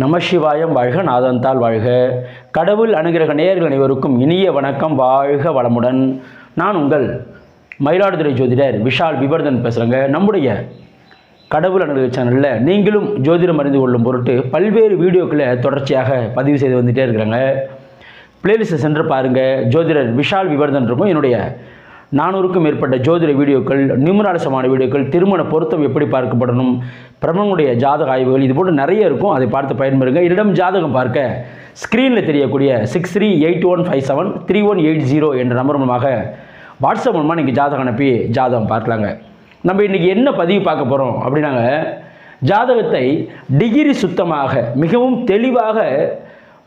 நமசிவாயம் வாழ்க நாதந்தால் வாழ்க. கடவுள் அணுகிரக நேயர்கள் அனைவருக்கும் இனிய வணக்கம் வாழ்க வளமுடன். நான் உங்கள் மயிலாடுதுறை ஜோதிடர் விஷால் விவர்தன் பேசுகிறேங்க நம்முடைய கடவுள் அணுகிரக சேனலில் நீங்களும் ஜோதிடம் அறிந்து கொள்ளும் பொருட்டு பல்வேறு வீடியோக்களை தொடர்ச்சியாக பதிவு செய்து வந்துகிட்டே இருக்கிறாங்க. பிளேலிஸ்ட்டை சென்று பாருங்கள் ஜோதிடர் விஷால் விவர்தன் இருக்கும். என்னுடைய நானூறுக்கும் மேற்பட்ட ஜோதிட வீடியோக்கள் நிம்மராலசமான வீடியோக்கள் திருமண பொருத்தம் எப்படி பார்க்கப்படணும் பிரம்மனுடைய ஜாதக ஆய்வுகள் இது போன்று நிறைய இருக்கும். அதை பார்த்து பயன்பெறுங்க. என்னிடம் ஜாதகம் பார்க்க ஸ்க்ரீனில் தெரியக்கூடிய six three eight one five seven three one eight zero என்ற நம்பர் மூலமாக வாட்ஸ்அப் மூலமாக நீங்கள் ஜாதகம் அனுப்பி ஜாதகம் பார்க்கலாங்க. நம்ம இன்றைக்கி என்ன பதிவு பார்க்க போகிறோம் அப்படின்னாங்க ஜாதகத்தை டிகிரி சுத்தமாக மிகவும் தெளிவாக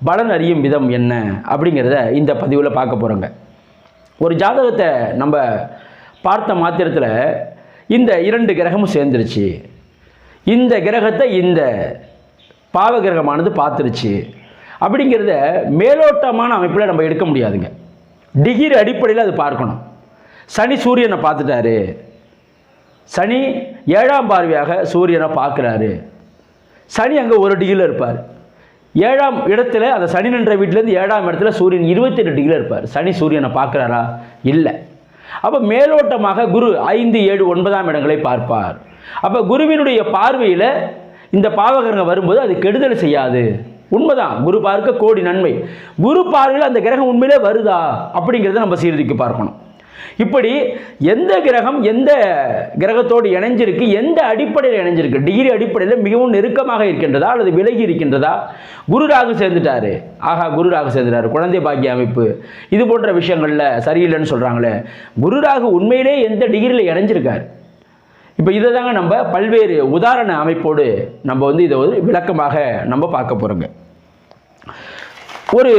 பலன் அறியும் விதம் என்ன அப்படிங்கிறத இந்த பதிவில் பார்க்க போகிறோங்க ஒரு ஜாதகத்தை நம்ம பார்த்த மாத்திரத்தில் இந்த இரண்டு கிரகமும் சேர்ந்துருச்சு. இந்த கிரகத்தை இந்த பாவ கிரகமானது பார்த்துருச்சு. அப்படிங்கிறத மேலோட்டமான அமைப்பில் நம்ம எடுக்க முடியாதுங்க. டிகிரி அடிப்படையில் அது பார்க்கணும். சனி சூரியனை பார்த்துட்டாரு. சனி ஏழாம் பார்வையாக சூரியனை பார்க்குறாரு. சனி அங்கே ஒரு டிகிரியில் இருப்பார். ஏழாம் இடத்துல அந்த சனி நின்ற வீட்டிலேருந்து ஏழாம் இடத்துல சூரியன் இருபத்தெட்டு டிகிரியில் இருப்பார். சனி சூரியனை பார்க்குறாரா? இல்லை. அப்போ மேலோட்டமாக குரு ஐந்து ஏழு ஒன்பதாம் இடங்களை பார்ப்பார். அப்போ குருவினுடைய பார்வையில் இந்த பாவகிரகம் வரும்போது அது கெடுதல் செய்யாது. உண்மைதான். குரு பார்க்க கோடி நன்மை. குரு பார்வையில் அந்த கிரகம் உண்மையிலே வருதா? அப்படிங்கிறத நம்ம சீர்திக்கு பார்க்கணும். இப்படி எந்த கிரகம் எந்த கிரகத்தோடு இணைஞ்சிருக்கு எந்த அடிப்படையில் இணைஞ்சிருக்கு? டிகிரி அடிப்படையில் மிகவும் நெருக்கமாக இருக்கின்றதா அல்லது விலகி இருக்கின்றதா? குரு ராகு சேர்ந்துட்டாரு. ஆகா குரு ராகு சேர்ந்துட்டாரு. குழந்தை பாக்கிய அமைப்பு. இது போன்ற விஷயங்களில் சரியில்லைன்னு சொல்கிறாங்களே குரு ராகு உண்மையிலே எந்த டிகிரியில் இணைஞ்சிருக்காரு? இப்போ இதை தாங்க நம்ம பல்வேறு உதாரண அமைப்போடு நம்ம வந்து இதை ஒரு விளக்கமாக நம்ம பார்க்க போகிறோங்க ஒரு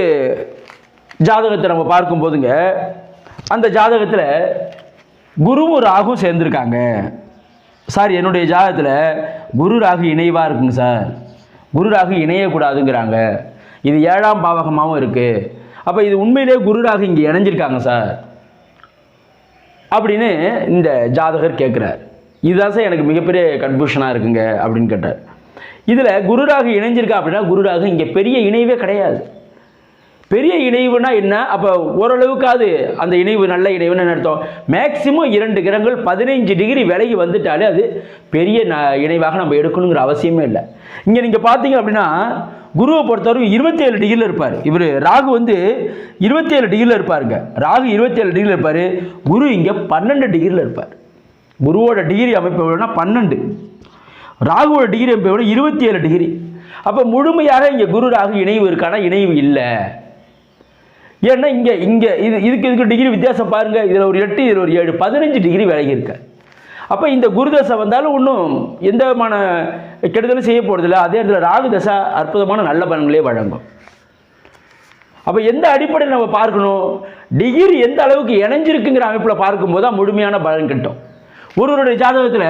ஜாதகத்தை நம்ம பார்க்கும்போதுங்க அந்த ஜாதகத்தில் குருவும் ராகும் சேர்ந்துருக்காங்க. சார் என்னுடைய ஜாதகத்தில் குரு ராகு இணைவாக இருக்குங்க சார். குரு ராகு இணையக்கூடாதுங்கிறாங்க. இது ஏழாம் பாவகமாகவும் இருக்குது அப்போ இது உண்மையிலே குரு ராகு இங்கே இணைஞ்சிருக்காங்க சார். அப்படின்னு இந்த ஜாதகர் கேட்குறார் இதுதான் சார் எனக்கு மிகப்பெரிய கன்ஃபியூஷனாக இருக்குங்க அப்படின்னு கேட்டார். இதில் குரு ராகு இணைஞ்சிருக்கா அப்படின்னா குரு ராகு இங்கே பெரிய இணைவே கிடையாது. பெரிய இணைவுனா என்ன? அப்போ ஓரளவுக்காவது அந்த இணைவு நல்ல இணைவுன்னு என்ன அர்த்தம்? மேக்சிமம் இரண்டு கிரகங்கள் பதினைஞ்சு டிகிரி விலகி வந்துட்டாலே அது பெரிய ந இணைவாக நம்ம எடுக்கணுங்கிற அவசியமே இல்லை. இங்கே நீங்கள் பார்த்தீங்க அப்படின்னா குருவை பொறுத்தவரைக்கும் இருபத்தேழு டிகிரியில் இருப்பார். இவர் ராகு வந்து இருபத்தேழு டிகிரியில் இருப்பாருங்க. ராகு இருபத்தேழு டிகிரியில் இருப்பார். குரு இங்கே பன்னெண்டு டிகிரியில் இருப்பார். குருவோட டிகிரி அமைப்பை விடனா பன்னெண்டு. ராகுவோட டிகிரி அமைப்பை விட இருபத்தி ஏழு டிகிரி அப்போ முழுமையாக இங்கே குரு ராகு இணைவு இருக்கானா? இணைவு இல்லை. ஏன்னா இங்கே இங்கே இது இதுக்கு இதுக்கு டிகிரி வித்தியாசம் பாருங்கள் இதில் ஒரு எட்டு இதில் ஒரு ஏழு பதினஞ்சு டிகிரி விலகி இருக்க. அப்போ இந்த குருதசை வந்தாலும் ஒன்றும் எந்த விதமான கெடுதலும் செய்ய போகிறதில்ல அதே இடத்துல ராகு தசை அற்புதமான நல்ல பலன்களே வழங்கும். அப்போ எந்த அடிப்படையில் நம்ம பார்க்கணும்? டிகிரி எந்த அளவுக்கு இணைஞ்சிருக்குங்கிற அமைப்பில் பார்க்கும்போது தான் முழுமையான பலன் கிட்டும். ஒருவருடைய ஜாதகத்தில்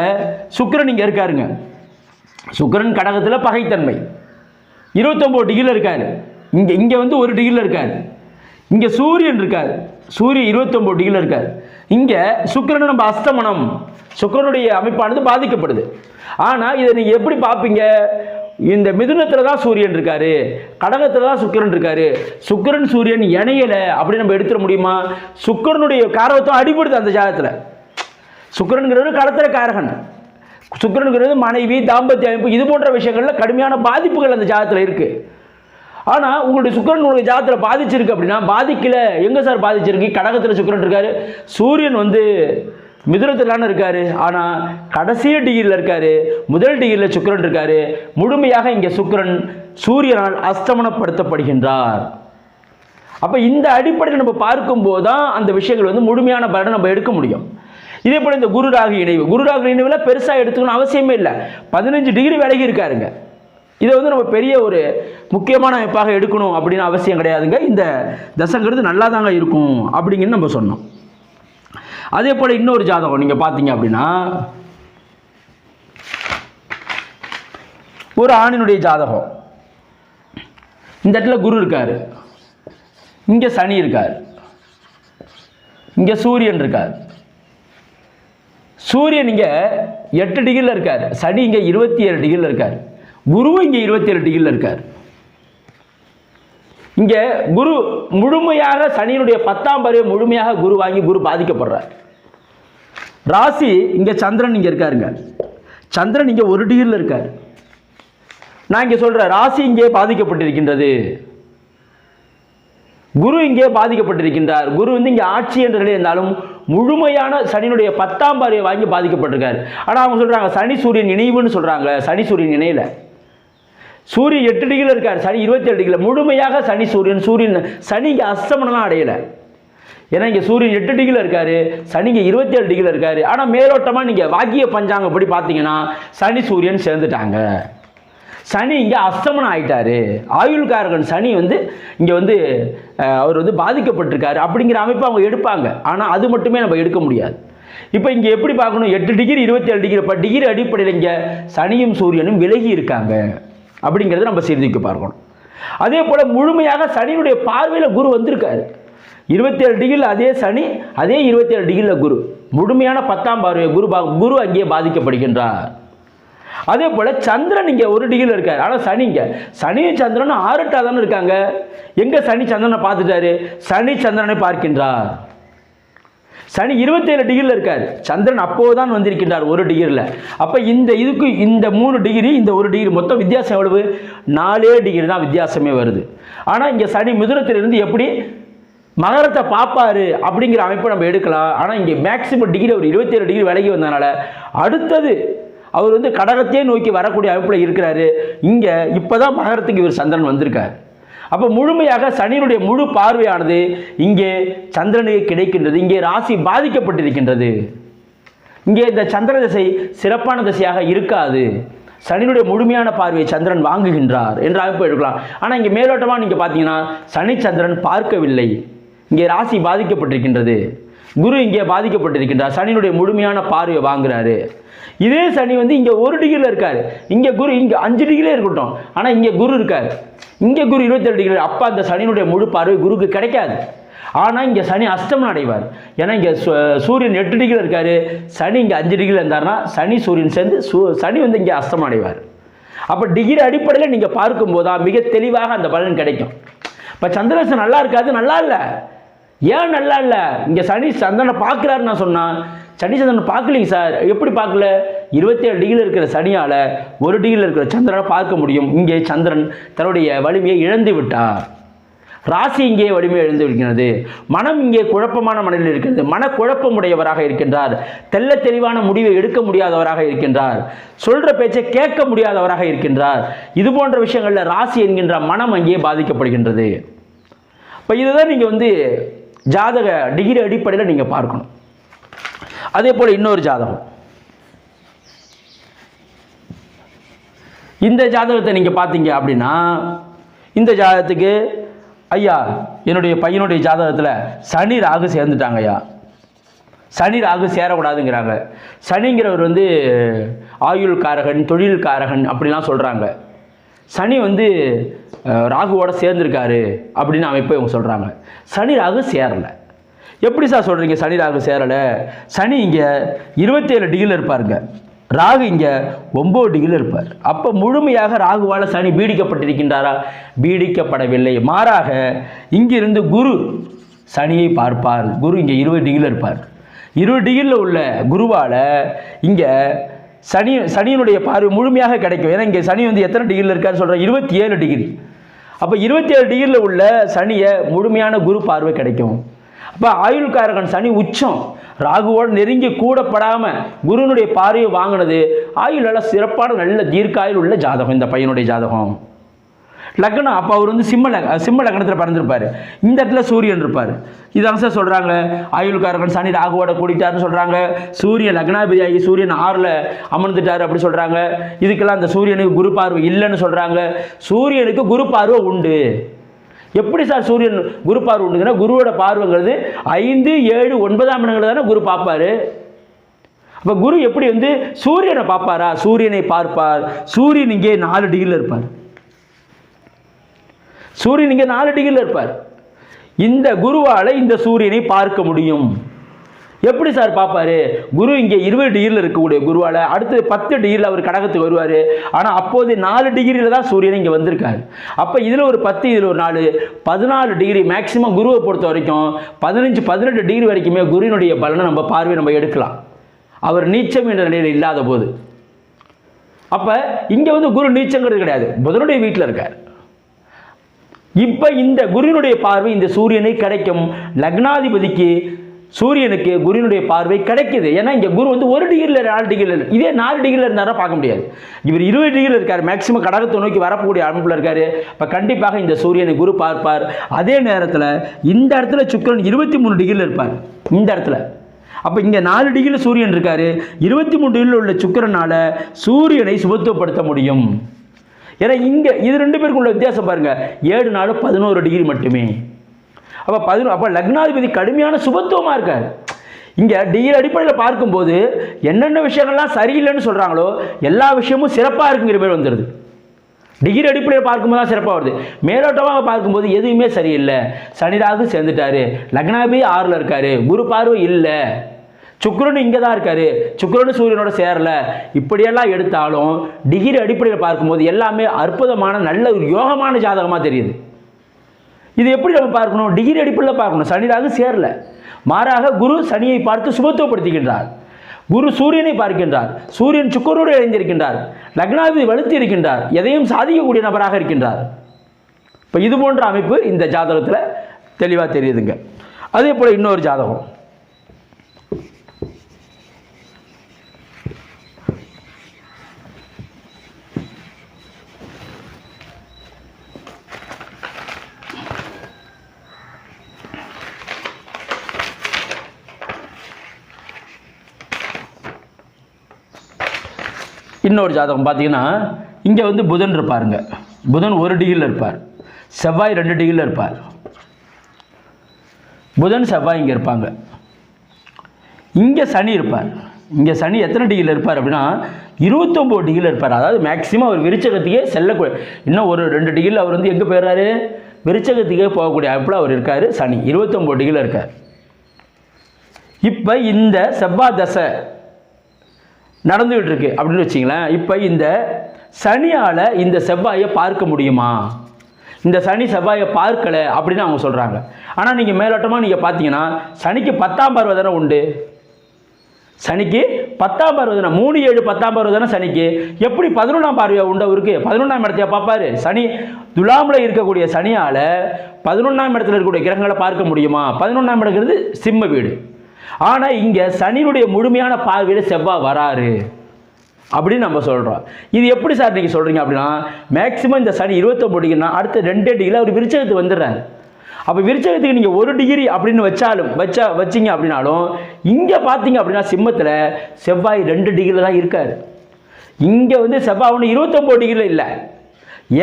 சுக்கரன் இங்கே இருக்காருங்க. சுக்கரன் கடகத்தில் பகைத்தன்மை. இருபத்தொம்போது டிகிரியில் இருக்காரு. இங்கே இங்கே வந்து ஒரு டிகிரியில் இருக்காரு. இங்கே சூரியன் இருக்கார். சூரியன் இருபத்தொம்போது டிகிரியில் இருக்கார். இங்கே சுக்கரன் நம்ம அஸ்தமனம். சுக்கிரனுடைய அமைப்பானது பாதிக்கப்படுது. ஆனால் இதை நீங்கள் எப்படி பார்ப்பீங்க? இந்த மிதுனத்தில் தான் சூரியன் இருக்காரு. கடகத்தில் தான் சுக்கிரன் இருக்காரு. சுக்கிரன் சூரியன் இணையலை அப்படி நம்ம எடுத்துட முடியுமா? சுக்கிரனுடைய காரகத்தும் அடிபடுது அந்த ஜாதகத்தில். சுக்கரனுங்கிறது கடத்திர காரகன். சுக்கரனுங்கிறது மனைவி தாம்பத்திய அமைப்பு இது போன்ற விஷயங்களில் கடுமையான பாதிப்புகள் அந்த ஜாதகத்தில் இருக்குது ஆனால் உங்களுடைய சுக்கரன் உங்களுக்கு ஜாதத்தில் பாதிச்சிருக்கு அப்படின்னா பாதிக்கல. எங்கே சார் பாதிச்சிருக்கு? கடகத்தில் சுக்கரன் இருக்கார். சூரியன் வந்து மிதுனத்திலான இருக்காரு. ஆனால் கடைசி டிகிரியில் இருக்காரு. முதல் டிகிரியில் சுக்கரன் இருக்காரு. முழுமையாக இங்கே சுக்கரன் சூரியனால் அஸ்தமனப்படுத்தப்படுகின்றார். அப்போ இந்த அடிப்படையில் நம்ம பார்க்கும்போது தான் அந்த விஷயங்கள் வந்து முழுமையான பலனை நம்ம எடுக்க முடியும். இதே போல் இந்த குரு ராகு இணைவு. குரு ராகு இணைவில் பெருசாக எடுத்துக்கணும் அவசியமே இல்லை. பதினஞ்சு டிகிரி விலகி இருக்காருங்க. இதை வந்து நம்ம பெரிய ஒரு முக்கியமான அமைப்பாக எடுக்கணும் அப்படின்னு அவசியம் கிடையாதுங்க. இந்த தசங்கிறது நல்லா தாங்க இருக்கும் அப்படிங்கன்னு நம்ம சொன்னோம். அதே போல் இன்னொரு ஜாதகம் நீங்கள் பார்த்தீங்க அப்படின்னா ஒரு ஆணினுடைய ஜாதகம். இந்த இடத்துல குரு இருக்கார். இங்கே சனி இருக்கார். இங்கே சூரியன் இருக்கார். சூரியன் இங்கே எட்டு டிகிரியில் இருக்கார். சனி இங்கே இருபத்தி ஏழு டிகிரியில் இருக்கார். குருவும் இங்கே இருபத்தேழு டிகிரியில் இருக்கார். இங்கே குரு முழுமையாக சனியினுடைய பத்தாம் பருவ முழுமையாக குரு வாங்கி குரு பாதிக்கப்படுறார். ராசி இங்கே சந்திரன் இங்கே இருக்காருங்க. சந்திரன் இங்கே ஒரு டிகிரியில் இருக்கார். நான் இங்கே சொல்கிறேன் ராசி இங்கே பாதிக்கப்பட்டிருக்கின்றது. குரு இங்கே பாதிக்கப்பட்டிருக்கின்றார். குரு வந்து இங்கே ஆட்சி என்ற நிலை இருந்தாலும் முழுமையான சனியினுடைய பத்தாம் பார்வையை வாங்கி பாதிக்கப்பட்டிருக்கார். ஆனால் அவங்க சொல்கிறாங்க சனி சூரியன் இணைவுன்னு சொல்கிறாங்க சனி சூரியன் இணையில. சூரியன் எட்டு டிகிரியில் இருக்கார். சனி இருபத்தேழு டிகிரியில் முழுமையாக சனி சூரியன் சூரியன் சனி இங்கே அஸ்தமனம்லாம் அடையலை. ஏன்னா இங்கே சூரியன் எட்டு டிகிரியில் இருக்காரு. சனி இங்கே இருபத்தேழு டிகிரியில் இருக்காரு. ஆனால் மேலோட்டமாக நீங்கள் வாக்கிய பஞ்சாங்கப்படி பார்த்தீங்கன்னா சனி சூரியன் சேர்ந்துட்டாங்க. சனி இங்கே அஸ்தமனம் ஆயிட்டாரு. ஆயுள்காரகன் சனி வந்து இங்கே வந்து அவர் வந்து பாதிக்கப்பட்டிருக்காரு அப்படிங்கிற அமைப்பு அவங்க எடுப்பாங்க. ஆனால் அது மட்டுமே நம்ம எடுக்க முடியாது. இப்போ இங்கே எப்படி பார்க்கணும்? எட்டு டிகிரி இருபத்தேழு டிகிரி. இப்போ டிகிரி அடிப்படையில் இங்கே சனியும் சூரியனும் விலகி இருக்காங்க. அப்படிங்கிறத நம்ம சிந்திக்க பார்க்கணும். அதே போல் முழுமையாக சனியினுடைய பார்வையில் குரு வந்திருக்காரு. இருபத்தேழு டிகிரியில் அதே சனி அதே இருபத்தேழு டிகிரியில் குரு. முழுமையான பத்தாம் பார்வையை குரு பா குரு அங்கேயே பாதிக்கப்படுகின்றார். அதே போல் சந்திரன் இங்கே ஒரு டிகிரியில் இருக்கார். ஆனால் சனி இங்கே. சனியும் சந்திரனும் ஆறுட்டாக தானே இருக்காங்க. எங்கே சனி சந்திரனை பார்த்துட்டாரு? சனி சந்திரனை பார்க்கின்றார். சனி இருபத்தேழு டிகிரியில் இருக்கார். சந்திரன் அப்போது தான் வந்திருக்கின்றார் ஒரு டிகிரியில் அப்போ இந்த இதுக்கு இந்த மூணு டிகிரி இந்த ஒரு டிகிரி மொத்தம் வித்தியாசம் எவ்வளவு? நாலே டிகிரி தான் வித்தியாசமே வருது. ஆனால் இங்கே சனி மிதுனத்திலிருந்து எப்படி? மகரத்தை பார்ப்பாரு அப்படிங்கிற அமைப்பை நம்ம எடுக்கலாம். ஆனால் இங்கே மேக்ஸிமம் டிகிரி ஒரு இருபத்தேழு டிகிரி விலகி வந்ததுனால அடுத்தது அவர் வந்து கடகத்தையே நோக்கி வரக்கூடிய அமைப்பில் இருக்கிறாரு. இங்கே இப்போ தான் மகரத்துக்கு இவர் சந்திரன் வந்திருக்கார். அப்போ முழுமையாக சனியினுடைய முழு பார்வையானது இங்கே சந்திரனுக்கு கிடைக்கின்றது. இங்கே ராசி பாதிக்கப்பட்டிருக்கின்றது. இங்கே இந்த சந்திர திசை சிறப்பான திசையாக இருக்காது. சனியினுடைய முழுமையான பார்வையை சந்திரன் வாங்குகின்றார் என்ற அமைப்பு எடுக்கலாம். ஆனால் இங்கே மேலோட்டமாக நீங்கள் பார்த்தீங்கன்னா சனி சந்திரன் பார்க்கவில்லை. இங்கே ராசி பாதிக்கப்பட்டிருக்கின்றது. குரு இங்கே பாதிக்கப்பட்டிருக்கின்றார். சனியினுடைய முழுமையான பார்வையை வாங்குறாரு. இதே சனி வந்து இங்கே ஒரு டிகிரியில் இருக்கார். இங்கே குரு இங்கே அஞ்சு டிகிரியே இருக்கட்டும். ஆனால் இங்கே குரு இருக்கார். இங்கே குரு இருபத்தேழு டிகிரி அப்போ அந்த சனியினுடைய முழு பார்வை குருக்கு கிடைக்காது. ஆனால் இங்கே சனி அஸ்தமனம் அடைவார். ஏன்னா இங்கே சூரியன் எட்டு டிகிரியில் இருக்கார். சனி இங்கே அஞ்சு டிகிரியில் இருந்தார்னா சனி சூரியன் சேர்ந்து சூ சனி வந்து இங்கே அஸ்தமனம் அடைவார். அப்போ டிகிரி அடிப்படையில் நீங்கள் பார்க்கும்போது தான் மிக தெளிவாக அந்த பலன் கிடைக்கும். இப்போ சந்திரசன் நல்லா இருக்காது நல்லா இல்லை. ஏன் நல்லா இல்லை? இங்கே சனி சந்திரனை பார்க்குறாரு நான் சொன்னான் சனி சந்திரனை பார்க்கலீங்க சார். எப்படி பார்க்கல? இருபத்தேழு டிகிரியில் இருக்கிற சனியால் ஒரு டிகிரியில் இருக்கிற சந்திரனை பார்க்க முடியும். இங்கே சந்திரன் தன்னுடைய வலிமையை இழந்து விட்டார். ராசி இங்கே வலிமை இழந்து இருக்கிறது மனம் இங்கே குழப்பமான மனதில் இருக்கிறது. மனக்குழப்பமுடையவராக இருக்கின்றார். தெள்ள தெளிவான முடிவை எடுக்க முடியாதவராக இருக்கின்றார். சொல்கிற பேச்சை கேட்க முடியாதவராக இருக்கின்றார். இது போன்ற விஷயங்களில் ராசி என்கின்ற மனம் அங்கே பாதிக்கப்படுகின்றது. இப்போ இதுதான் நீங்கள் வந்து ஜாதக டிகிரி அடிப்படையில் நீங்கள் பார்க்கணும். அதே போல் இன்னொரு ஜாதகம். இந்த ஜாதகத்தை நீங்கள் பார்த்தீங்க அப்படின்னா இந்த ஜாதகத்துக்கு ஐயா என்னுடைய பையனுடைய ஜாதகத்தில் சனி ராகு சேர்ந்துட்டாங்க ஐயா. சனி ராகு சேரக்கூடாதுங்கிறாங்க. சனிங்கிறவர் வந்து ஆயுள் காரகன் தொழில் காரகன் அப்படிலாம் சொல்கிறாங்க சனி வந்து ராகுவோட சேர்ந்துருக்காரு அப்படின்னு அமைப்பை இவங்க சொல்கிறாங்க சனி ராகு சேரலை. எப்படி சார் சொல்கிறீங்க சனி ராகு சேரலை? சனி இங்கே இருபத்தேழு டிகிரியில் இருப்பாருங்க. ராகு இங்கே ஒம்பது டிகிரியில் இருப்பார். அப்போ முழுமையாக ராகுவால் சனி பீடிக்கப்பட்டிருக்கின்றாரா? பீடிக்கப்படவில்லை. மாறாக இங்கிருந்து குரு சனியை பார்ப்பார். குரு இங்கே இருபது டிகிரியில் இருப்பார். இருபது டிகிரியில் உள்ள குருவால் இங்கே சனி சனியினுடைய பார்வை முழுமையாக கிடைக்கும். ஏன்னா இங்கே சனி வந்து எத்தனை டிகிரியில் இருக்காருன்னு சொல்கிறேன் இருபத்தி ஏழு டிகிரி அப்போ இருபத்தி ஏழு டிகிரியில் உள்ள சனியை முழுமையான குரு பார்வை கிடைக்கும். அப்போ ஆயுள்காரகன் சனி உச்சம். ராகுவோடு நெருங்கி கூடப்படாமல் குருனுடைய பார்வையை வாங்கினது ஆயுள் நல்ல சிறப்பான நல்ல தீர்க்காயுள் உள்ள ஜாதகம். இந்த பையனுடைய ஜாதகம். லக்னம் அப்போ அவர் வந்து சிம்ம லக் சிம்ம லக்னத்தில் பிறந்திருப்பார். இந்த இடத்துல சூரியன் இருப்பார். இதாங்க சார் சொல்கிறாங்க ஆயுள்காரகன் சனி ராகுவோட கூடிட்டாருன்னு சொல்கிறாங்க சூரியன் லக்னாபதி ஆகி சூரியன் ஆறில் அமர்ந்துட்டார் அப்படி சொல்கிறாங்க இதுக்கெல்லாம் அந்த சூரியனுக்கு குரு பார்வை இல்லைன்னு சொல்கிறாங்க சூரியனுக்கு குரு பார்வை உண்டு. எப்படி சார் சூரியன் குரு பார்வை உண்டுங்கன்னா குருவோட பார்வைங்கிறது ஐந்து ஏழு ஒன்பதாம் இடங்களை தானே குரு பார்ப்பாரு. அப்போ குரு எப்படி வந்து சூரியனை பார்ப்பாரா? சூரியனை பார்ப்பார். சூரியன் இங்கே நாலு டிகிரியில் இருப்பார். சூரியன் இங்கே நாலு டிகிரியில் இருப்பார். இந்த குருவால் இந்த சூரியனை பார்க்க முடியும். எப்படி சார் பார்ப்பாரு? குரு இங்கே இருபது டிகிரியில் இருக்கக்கூடிய குருவால் அடுத்து பத்து டிகிரியில் அவர் கடகத்துக்கு வருவார். ஆனால் அப்போது நாலு டிகிரியில் தான் சூரியன் இங்கே வந்திருக்காரு. அப்போ இதில் ஒரு பத்து இதில் ஒரு நாலு பதினாலு டிகிரி மேக்ஸிமம் குருவை பொறுத்த வரைக்கும் பதினஞ்சு பதினெட்டு டிகிரி வரைக்குமே குருவினுடைய பலனை நம்ம பார்வை நம்ம எடுக்கலாம். அவர் நீச்சம் என்ற நிலையில் இல்லாத போது. அப்போ இங்கே வந்து குரு நீச்சங்கிறது கிடையாது. புதனுடைய வீட்டில் இருக்கார். இப்போ இந்த குருவினுடைய பார்வை இந்த சூரியனை கிடைக்கும். லக்னாதிபதிக்கு சூரியனுக்கு குருவினுடைய பார்வை கிடைக்குது. ஏன்னா இங்கே குரு வந்து ஒரு டிகிரியில் நாலு டிகிரியில் இதே நாலு டிகிரியில் இருந்தாலும் பார்க்க முடியாது. இவர் இருபது டிகிரியில் இருக்கார். மேக்ஸிமம் கடகத்தை நோக்கி வரக்கூடிய அமைப்பில் இருக்கார். இப்போ கண்டிப்பாக இந்த சூரியனை குரு பார்ப்பார். அதே நேரத்தில் இந்த இடத்துல சுக்கிரன் இருபத்தி மூணு டிகிரியில் இருப்பார். இந்த இடத்துல. அப்போ இங்கே நாலு டிகிரியில் சூரியன் இருக்கார். இருபத்தி மூணு டிகிரியில் உள்ள சுக்கரனால் சூரியனை சுபத்துவப்படுத்த முடியும். ஏன்னா இங்கே இது ரெண்டு பேருக்கும் உள்ள வித்தியாசம் பாருங்கள் ஏழு நாலு பதினோரு டிகிரி மட்டுமே. அப்போ பதினோ அப்போ லக்னாதிபதி கடுமையான சுபத்துவமாக இருக்கார். இங்கே டிகிரி அடிப்படையில் பார்க்கும்போது என்னென்ன விஷயங்கள்லாம் சரியில்லைன்னு சொல்கிறாங்களோ எல்லா விஷயமும் சிறப்பாக இருக்குங்கிற பேர் வந்துடுது டிகிரி அடிப்படையில் பார்க்கும்போது தான் சிறப்பாக வருது. மேலோட்டமாக பார்க்கும்போது எதுவுமே சரியில்லை. சனிராகு சேர்ந்துட்டாரு. லக்னாபி ஆறில் இருக்காரு. குரு பார்வை இல்லை. சுக்கிரன் இங்கே தான் இருக்காரு. சுக்கிரன் சூரியனோட சேரல. இப்படியெல்லாம் எடுத்தாலும் டிகிரி அடிப்படையில் பார்க்கும்போது எல்லாமே அற்புதமான நல்ல ஒரு யோகமான ஜாதகமாக தெரியுது. இது எப்படி நம்ம பார்க்கணும்? டிகிரி அடிப்படையில் பார்க்கணும். சனிராக சேரல. மாறாக குரு சனியை பார்த்து சுபத்துவப்படுத்துகின்றார். குரு சூரியனை பார்க்கின்றார். சூரியன் சுக்கரோடு இணைந்திருக்கின்றார். லக்னாதிபதி வலுத்து இருக்கின்றார். எதையும் சாதிக்கக்கூடிய நபராக இருக்கின்றார். இப்போ இது போன்ற அமைப்பு இந்த ஜாதகத்தில் தெளிவாக தெரியுதுங்க. அதே போல் இன்னொரு ஜாதகம். இன்னொரு ஜாதகம் பார்த்தீங்கன்னா இங்கே வந்து புதன் இருப்பாருங்க. புதன் ஒரு டிகிரியில் இருப்பார். செவ்வாய் ரெண்டு டிகிரியில் இருப்பார். புதன் செவ்வாய் இங்கே இருப்பாங்க. இங்கே சனி இருப்பார். இங்கே சனி எத்தனை டிகிரியில் இருப்பார் அப்படின்னா இருபத்தொம்போது டிகிரியில் இருப்பார். அதாவது மேக்ஸிமம் அவர் விருச்சகத்துக்கே செல்லக்கூடிய இன்னும் ஒரு ரெண்டு டிகிரியில் அவர் வந்து எங்கே போயிடுறாரு? விருச்சகத்துக்கே போகக்கூடிய அமைப்பில் அவர் இருக்கார் சனி. இருபத்தொம்போது டிகிரியில் இருக்கார். இப்போ இந்த செவ்வாய் தசை நடந்துகிட்டு இருக்கு அப்படின்னு வச்சிங்களேன் இப்போ இந்த சனியால் இந்த செவ்வாயை பார்க்க முடியுமா? இந்த சனி செவ்வாயை பார்க்கலை அப்படின்னு அவங்க சொல்கிறாங்க ஆனால் நீங்கள் மேலோட்டமாக நீங்கள் பார்த்தீங்கன்னா சனிக்கு பத்தாம் பார்வை தானே உண்டு. சனிக்கு பத்தாம் பார்வை தானே மூணு ஏழு பத்தாம் பார்வை தானே சனிக்கு. எப்படி பதினொன்றாம் பார்வையா உண்டு அவருக்கு பதினொன்றாம் இடத்தையா பார்ப்பாரு? சனி துலாமில் இருக்கக்கூடிய சனியால் பதினொன்றாம் இடத்துல இருக்கக்கூடிய கிரகங்களை பார்க்க முடியுமா? பதினொன்றாம் இடங்கிறது சிம்ம வீடு. ஆனால் இங்கே சனியினுடைய முழுமையான பார்வையில் செவ்வாய் வராரு. அப்படின்னு நம்ம சொல்கிறோம் இது எப்படி சார் நீங்கள் சொல்கிறீங்க அப்படின்னா மேக்ஸிமம் இந்த சனி இருபத்தொம்பது டிகிரினா அடுத்த ரெண்டே டிகிரியில் அவர் விருச்சகத்துக்கு வந்துடுறாரு. அப்போ விருச்சகத்துக்கு நீங்கள் ஒரு டிகிரி அப்படின்னு வச்சாலும் வச்சா வச்சிங்க அப்படின்னாலும் இங்கே பார்த்தீங்க அப்படின்னா சிம்மத்தில் செவ்வாய் ரெண்டு டிகிரியில் தான் இருக்கார். இங்கே வந்து செவ்வாய் ஒன்று இருபத்தொம்போது டிகிரியில் இல்லை.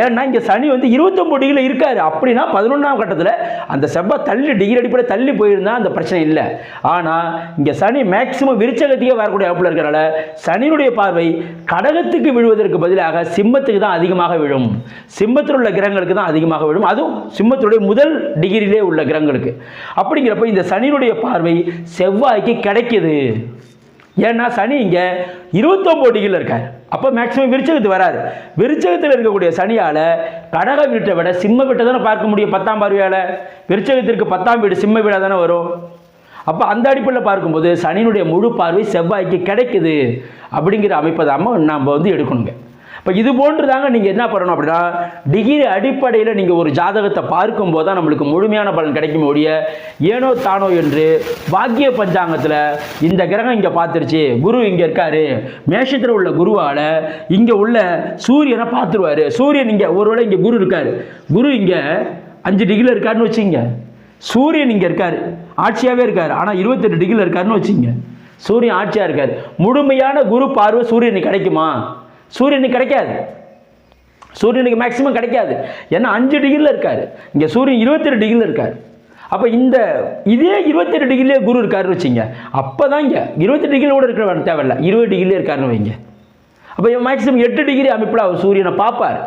ஏன்னா இங்கே சனி வந்து இருபத்தொம்பது டிகிரியில் இருக்காரு. அப்படின்னா பதினொன்றாம் கட்டத்தில் அந்த செவ்வாய் தள்ளி டிகிரி அடிப்படையில் தள்ளி போயிருந்தால் அந்த பிரச்சனை இல்லை. ஆனால் இங்கே சனி மேக்சிமம் விரிச்சலத்தையே வரக்கூடிய அமைப்பில் இருக்கிறனால சனியினுடைய பார்வை கடகத்துக்கு விழுவதற்கு பதிலாக சிம்மத்துக்கு தான் அதிகமாக விழும். சிம்மத்தில் உள்ள கிரகங்களுக்கு தான் அதிகமாக விழும். அதுவும் சிம்மத்தினுடைய முதல் டிகிரியிலே உள்ள கிரகங்களுக்கு. அப்படிங்கிறப்ப இந்த சனியினுடைய பார்வை செவ்வாய்க்கு கிடைக்கிது. ஏன்னா சனி இங்கே இருபத்தொம்போது டிகிரியில் இருக்கார். அப்போ மேக்ஸிமம் விருச்சகத்து வராது விருச்சகத்தில் இருக்கக்கூடிய சனியால் கடக வீட்டை விட சிம்ம வீட்டை தானே பார்க்க முடியும் பத்தாம் பார்வையால்? விருச்சகத்திற்கு பத்தாம் வீடு சிம்ம வீடாக தானே வரும். அப்போ அந்த அடிப்படையில் பார்க்கும்போது சனியினுடைய முழு பார்வை செவ்வாய்க்கு கிடைக்குது. அப்படிங்கிற அமைப்பை தான் நம்ம வந்து எடுக்கணுங்க. இப்போ இது போன்று தாங்க நீங்கள் என்ன பண்ணணும் அப்படின்னா டிகிரி அடிப்படையில் நீங்கள் ஒரு ஜாதகத்தை பார்க்கும் போது தான் நம்மளுக்கு முழுமையான பலன் கிடைக்கும் ஒழிய ஏனோ தானோ என்று பாக்கிய பஞ்சாங்கத்தில் இந்த கிரகம் இங்கே பார்த்துருச்சு குரு இங்கே இருக்காரு மேஷத்தில் உள்ள குருவால் இங்கே உள்ள சூரியனை பார்த்துருவாரு. சூரியன் இங்கே ஒருவேளை இங்கே குரு இருக்கார். குரு இங்கே அஞ்சு டிகிரியில் இருக்காருன்னு வச்சுங்க சூரியன் இங்கே இருக்கார் ஆட்சியாகவே இருக்கார். ஆனால் இருபத்தெட்டு டிகிரியில் இருக்காருன்னு வச்சுங்க சூரியன் ஆட்சியாக இருக்கார். முழுமையான குரு பார்வை சூரியனுக்கு கிடைக்குமா? சூரியனுக்கு கிடைக்காது. சூரியனுக்கு மேக்ஸிமம் கிடைக்காது. ஏன்னா அஞ்சு டிகிரியில் இருக்கார். இங்கே சூரியன் இருபத்தெட்டு டிகிரியில் இருக்கார். அப்போ இந்த இதே இருபத்தெட்டு டிகிரிலே குரு இருக்காருன்னு வச்சுங்க. அப்போ தான் இங்கே இருபத்தெட்டு டிகிரியில் கூட இருக்கிற தேவையில்லை. இருபது டிகிரிலே இருக்காருன்னு வைங்க. அப்போ மேக்ஸிமம் எட்டு டிகிரி அமைப்பில் அவர் சூரியனை பார்ப்பார்.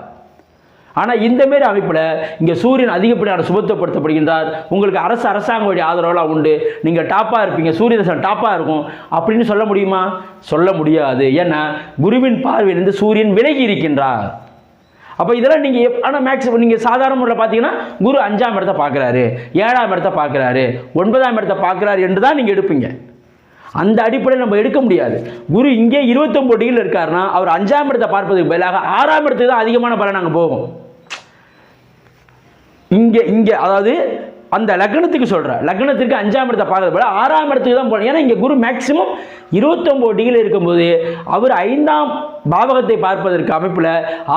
ஆனால் இந்த மாரி அமைப்பில் இங்கே சூரியன் அதிகப்படியான சுபத்துவப்படுத்தப்படுகின்றார். உங்களுக்கு அரசு அரசாங்க ஆதரவெல்லாம் உண்டு. நீங்கள் டாப்பாக இருப்பீங்க. சூரிய தசனம் டாப்பாக இருக்கும். அப்படின்னு சொல்ல முடியுமா? சொல்ல முடியாது. ஏன்னா குருவின் பார்வையிலிருந்து சூரியன் விலகி இருக்கின்றார். அப்போ இதெல்லாம் நீங்கள் ஆனால் மேக்ஸிமம் நீங்கள் சாதாரண முறையில் பார்த்தீங்கன்னா குரு அஞ்சாம் இடத்தை பார்க்குறாரு ஏழாம் இடத்த பார்க்குறாரு ஒன்பதாம் இடத்தை பார்க்குறாரு என்று தான் நீங்கள் எடுப்பீங்க. அந்த அடிப்படையில் நம்ம எடுக்க முடியாது. குரு இங்கே இருபத்தொம்பது டிகிரியில் இருக்காருன்னா அவர் அஞ்சாம் இடத்தை பார்ப்பதுக்கு பதிலாக ஆறாம் இடத்துக்கு தான் அதிகமான பலன் நாங்கள் போகும். இங்கே இங்கே அதாவது அந்த லக்னத்துக்கு சொல்கிறேன் லக்னத்துக்கு அஞ்சாம் இடத்தை பார்க்கறது போல ஆறாம் இடத்துக்கு தான் போகணும். ஏன்னா இங்கே குரு மேக்சிமம் இருபத்தொம்போது டிகிரி இருக்கும்போது அவர் ஐந்தாம் பாவகத்தை பார்ப்பதற்கு அமைப்பில்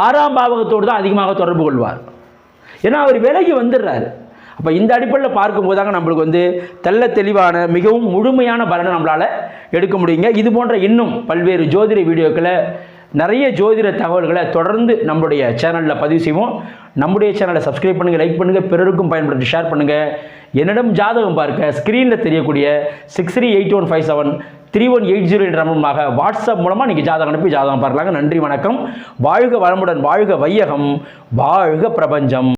ஆறாம் பாவகத்தோடு தான் அதிகமாக தொடர்பு கொள்வார். ஏன்னா அவர் விலகி வந்துடுறாரு. அப்போ இந்த அடிப்படையில் பார்க்கும்போது தாங்க நம்மளுக்கு வந்து தெல்ல தெளிவான மிகவும் முழுமையான பலனை நம்மளால் எடுக்க முடியுங்க. இது போன்ற இன்னும் பல்வேறு ஜோதிட வீடியோக்களை நிறைய ஜோதிட தகவல்களை தொடர்ந்து நம்மளுடைய சேனலில் பதிவு செய்வோம். நம்முடைய சேனலை சப்ஸ்கிரைப் பண்ணுங்கள் லைக் பண்ணுங்கள் பிறருக்கும் பயன்படுத்தி ஷேர் பண்ணுங்கள் என்னிடம் ஜாதகம் பார்க்க ஸ்க்ரீனில் தெரியக்கூடிய six three eight one five seven three one eight zero என்ற நம்பமாக வாட்ஸ்அப் மூலமாக நீங்கள் ஜாதகம் அனுப்பி ஜாதகம் பார்க்கலாங்க. நன்றி வணக்கம். வாழ்க வளமுடன் வாழ்க வையகம் வாழ்க பிரபஞ்சம்.